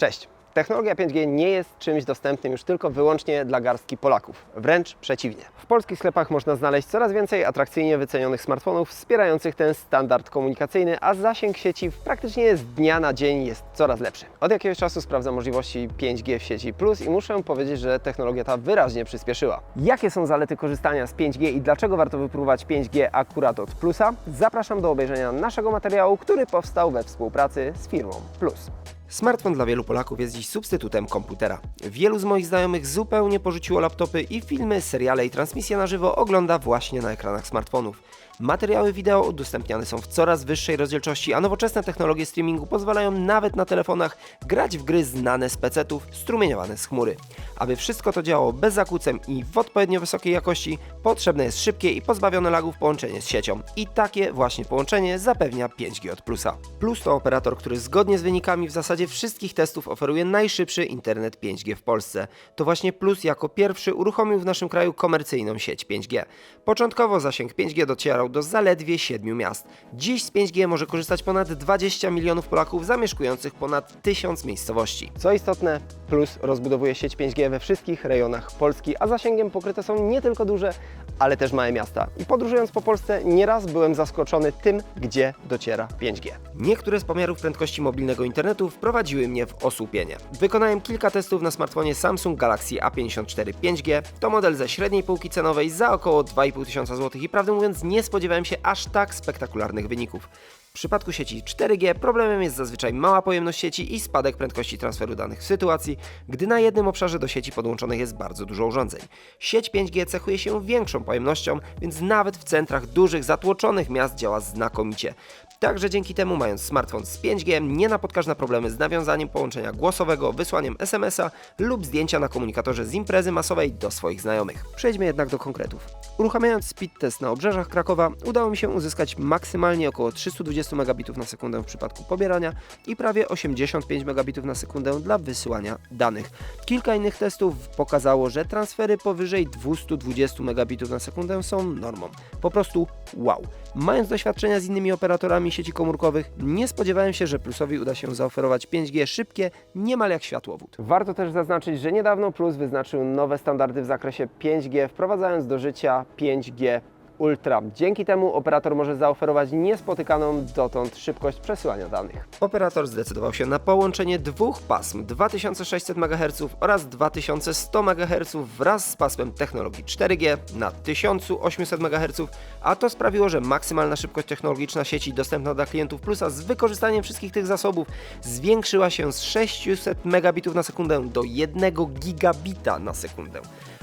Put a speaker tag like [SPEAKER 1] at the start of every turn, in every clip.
[SPEAKER 1] Cześć. Technologia 5G nie jest czymś dostępnym już tylko wyłącznie dla garstki Polaków. Wręcz przeciwnie. W polskich sklepach można znaleźć coraz więcej atrakcyjnie wycenionych smartfonów wspierających ten standard komunikacyjny, a zasięg sieci praktycznie z dnia na dzień jest coraz lepszy. Od jakiegoś czasu sprawdzam możliwości 5G w sieci Plus i muszę powiedzieć, że technologia ta wyraźnie przyspieszyła. Jakie są zalety korzystania z 5G i dlaczego warto wypróbować 5G akurat od Plusa? Zapraszam do obejrzenia naszego materiału, który powstał we współpracy z firmą Plus. Smartfon dla wielu Polaków jest dziś substytutem komputera. Wielu z moich znajomych zupełnie porzuciło laptopy i filmy, seriale i transmisje na żywo ogląda właśnie na ekranach smartfonów. Materiały wideo udostępniane są w coraz wyższej rozdzielczości, a nowoczesne technologie streamingu pozwalają nawet na telefonach grać w gry znane z PC-ów, strumieniowane z chmury. Aby wszystko to działało bez zakłóceń i w odpowiednio wysokiej jakości, potrzebne jest szybkie i pozbawione lagów połączenie z siecią. I takie właśnie połączenie zapewnia 5G od Plusa. Plus to operator, który zgodnie z wynikami w zasadzie wszystkich testów oferuje najszybszy internet 5G w Polsce. To właśnie Plus jako pierwszy uruchomił w naszym kraju komercyjną sieć 5G. Początkowo zasięg 5G docierał do zaledwie 7 miast. Dziś z 5G może korzystać ponad 20 milionów Polaków zamieszkujących ponad 1000 miejscowości. Co istotne, Plus rozbudowuje sieć 5G we wszystkich rejonach Polski, a zasięgiem pokryte są nie tylko duże, ale też małe miasta. I podróżując po Polsce, nieraz byłem zaskoczony tym, gdzie dociera 5G. Niektóre z pomiarów prędkości mobilnego internetu wprowadziły mnie w osłupienie. Wykonałem kilka testów na smartfonie Samsung Galaxy A54 5G. To model ze średniej półki cenowej za około 2,5 tysiąca złotych i prawdę mówiąc nie spodziewałem się aż tak spektakularnych wyników. W przypadku sieci 4G problemem jest zazwyczaj mała pojemność sieci i spadek prędkości transferu danych w sytuacji, gdy na jednym obszarze do sieci podłączonych jest bardzo dużo urządzeń. Sieć 5G cechuje się większą pojemnością, więc nawet w centrach dużych, zatłoczonych miast działa znakomicie. Także dzięki temu, mając smartfon z 5G, nie napotkasz na problemy z nawiązaniem połączenia głosowego, wysłaniem SMS-a lub zdjęcia na komunikatorze z imprezy masowej do swoich znajomych. Przejdźmy jednak do konkretów. Uruchamiając speed test na obrzeżach Krakowa, udało mi się uzyskać maksymalnie około 320 megabitów na sekundę w przypadku pobierania i prawie 85 megabitów na sekundę dla wysyłania danych. Kilka innych testów pokazało, że transfery powyżej 220 megabitów na sekundę są normą. Po prostu wow. Mając doświadczenia z innymi operatorami sieci komórkowych, nie spodziewałem się, że Plusowi uda się zaoferować 5G szybkie, niemal jak światłowód. Warto też zaznaczyć, że niedawno Plus wyznaczył nowe standardy w zakresie 5G, wprowadzając do życia 5G Ultra. Dzięki temu operator może zaoferować niespotykaną dotąd szybkość przesyłania danych. Operator zdecydował się na połączenie dwóch pasm 2600 MHz oraz 2100 MHz wraz z pasmem technologii 4G na 1800 MHz, a to sprawiło, że maksymalna szybkość technologiczna sieci dostępna dla klientów Plusa z wykorzystaniem wszystkich tych zasobów zwiększyła się z 600 megabitów na sekundę do 1 gigabita na sekundę.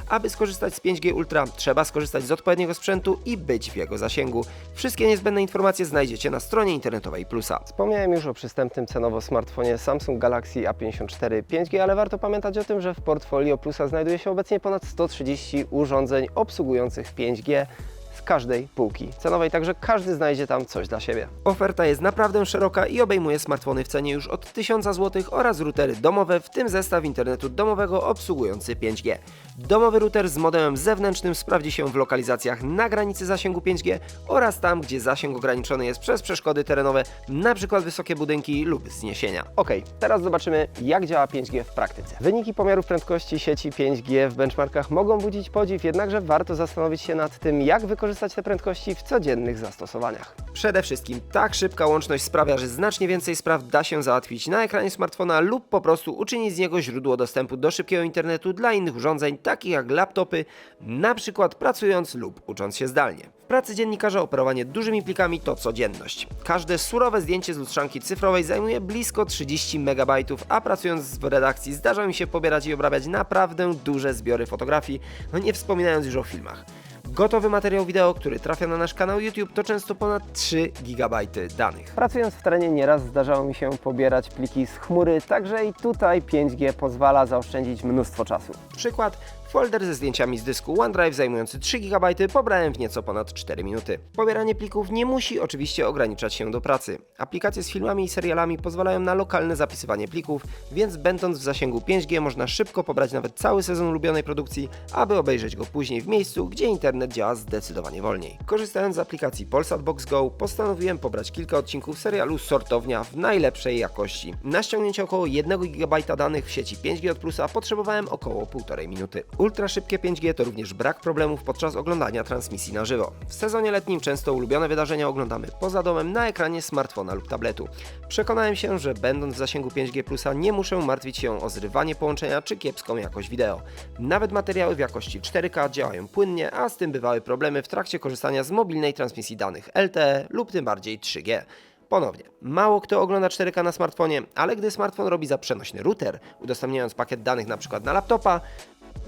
[SPEAKER 1] Aby skorzystać z 5G Ultra, trzeba skorzystać z odpowiedniego sprzętu i być w jego zasięgu. Wszystkie niezbędne informacje znajdziecie na stronie internetowej Plusa. Wspomniałem już o przystępnym cenowo smartfonie Samsung Galaxy A54 5G, ale warto pamiętać o tym, że w portfolio Plusa znajduje się obecnie ponad 130 urządzeń obsługujących 5G z każdej półki cenowej, także każdy znajdzie tam coś dla siebie. Oferta jest naprawdę szeroka i obejmuje smartfony w cenie już od 1000 zł oraz routery domowe, w tym zestaw internetu domowego obsługujący 5G. Domowy router z modemem zewnętrznym sprawdzi się w lokalizacjach na granicy zasięgu 5G oraz tam, gdzie zasięg ograniczony jest przez przeszkody terenowe, np. wysokie budynki lub zniesienia. Ok, teraz zobaczymy jak działa 5G w praktyce. Wyniki pomiarów prędkości sieci 5G w benchmarkach mogą budzić podziw, jednakże warto zastanowić się nad tym, jak wykorzystać te prędkości w codziennych zastosowaniach. Przede wszystkim tak szybka łączność sprawia, że znacznie więcej spraw da się załatwić na ekranie smartfona lub po prostu uczynić z niego źródło dostępu do szybkiego internetu dla innych urządzeń, takich jak laptopy, na przykład pracując lub ucząc się zdalnie. W pracy dziennikarza operowanie dużymi plikami to codzienność. Każde surowe zdjęcie z lustrzanki cyfrowej zajmuje blisko 30 MB, a pracując w redakcji zdarza mi się pobierać i obrabiać naprawdę duże zbiory fotografii, no nie wspominając już o filmach. Gotowy materiał wideo, który trafia na nasz kanał YouTube, to często ponad 3 GB danych. Pracując w terenie nieraz zdarzało mi się pobierać pliki z chmury, także i tutaj 5G pozwala zaoszczędzić mnóstwo czasu. Przykład. Folder ze zdjęciami z dysku OneDrive zajmujący 3 GB pobrałem w nieco ponad 4 minuty. Pobieranie plików nie musi oczywiście ograniczać się do pracy. Aplikacje z filmami i serialami pozwalają na lokalne zapisywanie plików, więc będąc w zasięgu 5G można szybko pobrać nawet cały sezon ulubionej produkcji, aby obejrzeć go później w miejscu, gdzie internet działa zdecydowanie wolniej. Korzystając z aplikacji Polsat Box Go, postanowiłem pobrać kilka odcinków serialu Sortownia w najlepszej jakości. Na ściągnięcie około 1 GB danych w sieci 5G od Plusa potrzebowałem około 1,5 minuty. Ultra szybkie 5G to również brak problemów podczas oglądania transmisji na żywo. W sezonie letnim często ulubione wydarzenia oglądamy poza domem na ekranie smartfona lub tabletu. Przekonałem się, że będąc w zasięgu 5G Plusa nie muszę martwić się o zrywanie połączenia czy kiepską jakość wideo. Nawet materiały w jakości 4K działają płynnie, a z tym bywały problemy w trakcie korzystania z mobilnej transmisji danych LTE lub tym bardziej 3G. Ponownie, mało kto ogląda 4K na smartfonie, ale gdy smartfon robi za przenośny router, udostępniając pakiet danych np. na laptopa,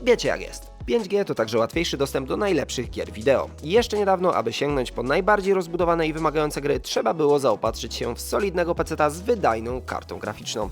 [SPEAKER 1] wiecie jak jest. 5G to także łatwiejszy dostęp do najlepszych gier wideo. Jeszcze niedawno, aby sięgnąć po najbardziej rozbudowane i wymagające gry, trzeba było zaopatrzyć się w solidnego peceta z wydajną kartą graficzną.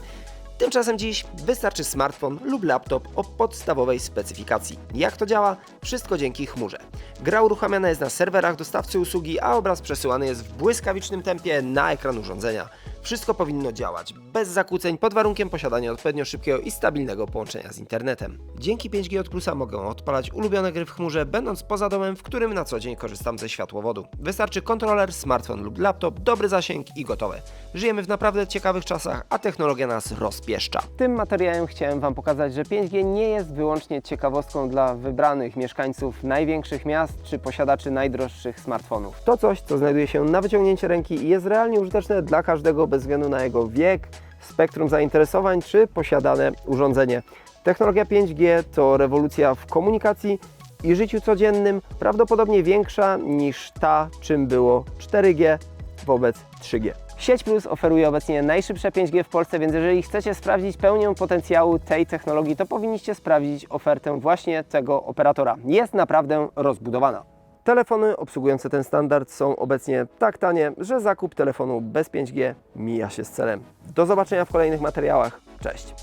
[SPEAKER 1] Tymczasem dziś wystarczy smartfon lub laptop o podstawowej specyfikacji. Jak to działa? Wszystko dzięki chmurze. Gra uruchamiana jest na serwerach dostawcy usługi, a obraz przesyłany jest w błyskawicznym tempie na ekran urządzenia. Wszystko powinno działać bez zakłóceń pod warunkiem posiadania odpowiednio szybkiego i stabilnego połączenia z internetem. Dzięki 5G od Plusa mogę odpalać ulubione gry w chmurze, będąc poza domem, w którym na co dzień korzystam ze światłowodu. Wystarczy kontroler, smartfon lub laptop, dobry zasięg i gotowe. Żyjemy w naprawdę ciekawych czasach, a technologia nas rozpieszcza. Tym materiałem chciałem Wam pokazać, że 5G nie jest wyłącznie ciekawostką dla wybranych mieszkańców największych miast czy posiadaczy najdroższych smartfonów. To coś, co znajduje się na wyciągnięcie ręki i jest realnie użyteczne dla każdego bez względu na jego wiek, spektrum zainteresowań czy posiadane urządzenie. Technologia 5G to rewolucja w komunikacji i życiu codziennym, prawdopodobnie większa niż ta, czym było 4G wobec 3G. Sieć Plus oferuje obecnie najszybsze 5G w Polsce, więc jeżeli chcecie sprawdzić pełnię potencjału tej technologii, to powinniście sprawdzić ofertę właśnie tego operatora. Jest naprawdę rozbudowana. Telefony obsługujące ten standard są obecnie tak tanie, że zakup telefonu bez 5G mija się z celem. Do zobaczenia w kolejnych materiałach. Cześć!